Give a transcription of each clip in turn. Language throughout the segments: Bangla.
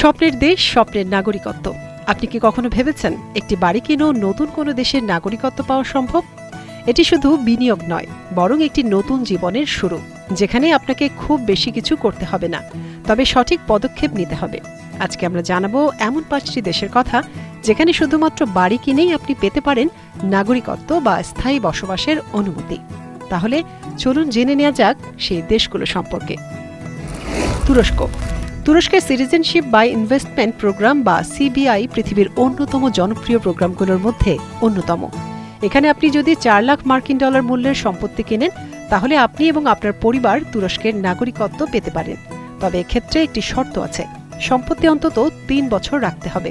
স্বপ্নের দেশ, স্বপ্নের নাগরিকত্ব। আপনি কি কখনো ভেবেছেন একটি বাড়ি কিনেও নতুন কোনো দেশের নাগরিকত্ব পাওয়া সম্ভব? এটি শুধু বিনিয়োগ নয়, বরং একটি নতুন জীবনের শুরু, যেখানে আপনাকে খুব বেশি কিছু করতে হবে না, তবে সঠিক পদক্ষেপ নিতে হবে। আজকে আমরা জানাব এমন পাঁচটি দেশের কথা, যেখানে শুধুমাত্র বাড়ি কিনেই আপনি পেতে পারেন নাগরিকত্ব বা স্থায়ী বসবাসের অনুমতি। তাহলে চলুন জেনে নেওয়া যাক সেই দেশগুলো সম্পর্কে। তুরস্ক। তুরস্কের সিটিজেনশিপ বাই ইনভেস্টমেন্ট প্রোগ্রাম বা সিবিআই পৃথিবীর অন্যতম জনপ্রিয় প্রোগ্রামগুলোর মধ্যে অন্যতম। এখানে আপনি যদি চার লাখ মার্কিন ডলার মূল্যের সম্পত্তি কেনেন, তাহলে আপনি এবং আপনার পরিবার তুরস্কের নাগরিকত্ব পেতে পারেন। তবে এক্ষেত্রে একটি শর্ত আছে, সম্পত্তি অন্তত তিন বছর রাখতে হবে।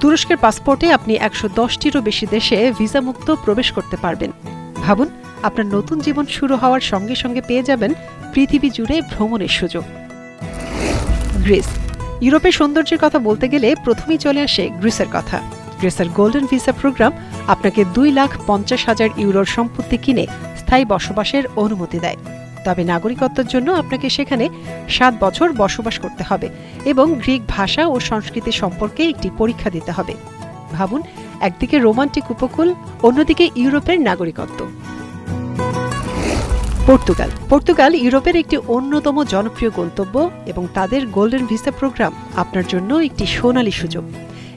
তুরস্কের পাসপোর্টে আপনি একশো দশটিরও বেশি দেশে ভিসামুক্ত প্রবেশ করতে পারবেন। ভাবুন, আপনার নতুন জীবন শুরু হওয়ার সঙ্গে সঙ্গে পেয়ে যাবেন পৃথিবী জুড়ে ভ্রমণের সুযোগ। গ্রিস। ইউরোপের সৌন্দর্যের কথা বলতে গেলে প্রথমেই চলে আসে গ্রিসের কথা। গ্রিসের গোল্ডেন ভিসা প্রোগ্রাম আপনাকে দুই লাখ পঞ্চাশ হাজার ইউরোর সম্পত্তি কিনে স্থায়ী বসবাসের অনুমতি দেয়। তবে নাগরিকত্বের জন্য আপনাকে সেখানে সাত বছর বসবাস করতে হবে এবং গ্রিক ভাষা ও সংস্কৃতি সম্পর্কে একটি পরীক্ষা দিতে হবে। ভাবুন, একদিকে রোমান্টিক উপকূল, অন্যদিকে ইউরোপের নাগরিকত্ব। পর্তুগাল। পর্তুগাল ইউরোপের একটি অন্যতম জনপ্রিয় গন্তব্য এবং তাদের গোল্ডেন ভিসা প্রোগ্রাম আপনার জন্য একটি সোনালী সুযোগ।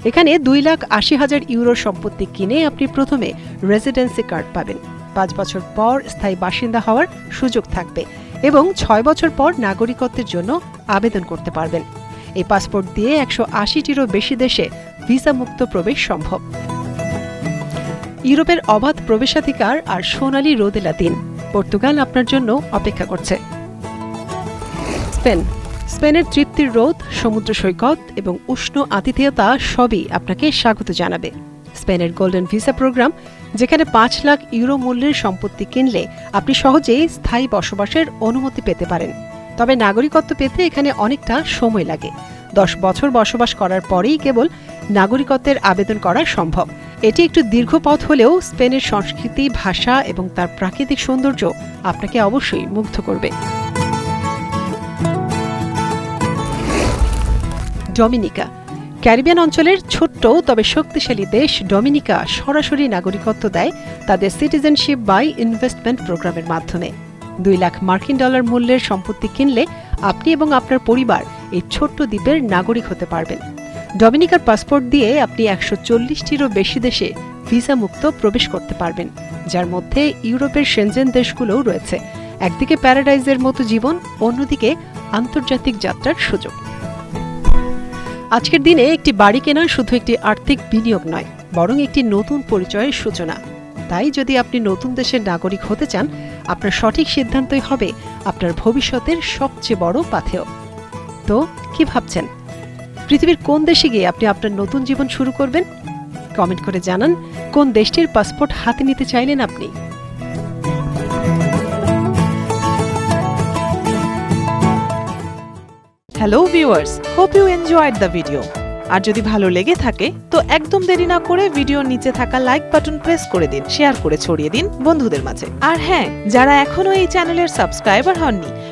এখানে দুই লাখ আশি হাজার ইউরোর সম্পত্তি কিনে আপনি প্রথমে রেসিডেন্সি কার্ড পাবেন। পাঁচ বছর পর স্থায়ী বাসিন্দা হওয়ার সুযোগ থাকবে এবং ছয় বছর পর নাগরিকত্বের জন্য আবেদন করতে পারবেন। এই পাসপোর্ট দিয়ে একশো আশিটিরও বেশি দেশে ভিসামুক্ত প্রবেশ সম্ভব। ইউরোপের অবাধ প্রবেশাধিকার আর সোনালি রোদেলা দিন। পর্তুগাল আপনার জন্য অপেক্ষা করছে। স্পেন। স্পেনের তৃপ্তির রোদ, সমুদ্র সৈকত এবং উষ্ণ আতিথেয়তা সবই আপনাকে স্বাগত জানাবে। স্পেনের গোল্ডেন ভিসা প্রোগ্রাম, যেখানে পাঁচ লাখ ইউরো মূল্যের সম্পত্তি কিনলে আপনি সহজেই স্থায়ী বসবাসের অনুমতি পেতে পারেন। তবে নাগরিকত্ব পেতে এখানে অনেকটা সময় লাগে। দশ বছর বসবাস করার পরেই কেবল নাগরিকত্বের আবেদন করা সম্ভব। এটি একটু দীর্ঘ পথ হলেও স্পেনের সংস্কৃতি, ভাষা এবং তার প্রাকৃতিক সৌন্দর্য আপনাকে অবশ্যই মুগ্ধ করবে। ডমিনিকা, ক্যারিবিয়ান অঞ্চলের ছোট্ট তবে শক্তিশালী দেশ ডমিনিকা সরাসরি নাগরিকত্ব দেয় তাদের সিটিজেনশিপ বাই ইনভেস্টমেন্ট প্রোগ্রামের মাধ্যমে। দুই লাখ মার্কিন ডলার মূল্যের সম্পত্তি কিনলে আপনি এবং আপনার পরিবার এই ছোট্ট দ্বীপের নাগরিক হতে পারবেন। ডমিনিকার পাসপোর্ট দিয়ে আপনি একশো চল্লিশটিরও বেশি দেশে ভিসা মুক্ত প্রবেশ করতে পারবেন, যার মধ্যে ইউরোপের সেনজেন দেশগুলোও রয়েছে। একদিকে প্যারাডাইজের মতো জীবন, অন্যদিকে আন্তর্জাতিক যাত্রার সুযোগ। আজকের দিনে একটি বাড়ি কেনা শুধু একটি আর্থিক বিনিয়োগ নয়, বরং একটি নতুন পরিচয়ের সূচনা। তাই যদি আপনি নতুন দেশের নাগরিক হতে চান, আপনার সঠিক সিদ্ধান্তই হবে আপনার ভবিষ্যতের সবচেয়ে বড় পাথেয়। তো, কি ভাবছেন? পৃথিবীর কোন দেশে গিয়ে আপনি আপনার নতুন জীবন শুরু করবেন? কমেন্ট করে জানান, কোন দেশটির পাসপোর্ট হাতে নিতে চাইলেন আপনি? Hello viewers hope you enjoyed the video আর যদি ভালো লেগে থাকে, তো একদম দেরি না করে ভিডিওর নিচে থাকা লাইক বাটন প্রেস করে দিন শেয়ার করে ছড়িয়ে দিন বন্ধুদের মাঝে। আর হ্যাঁ যারা এখনও এই চ্যানেলের সাবস্ক্রাইবার হননি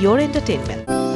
your entertainment.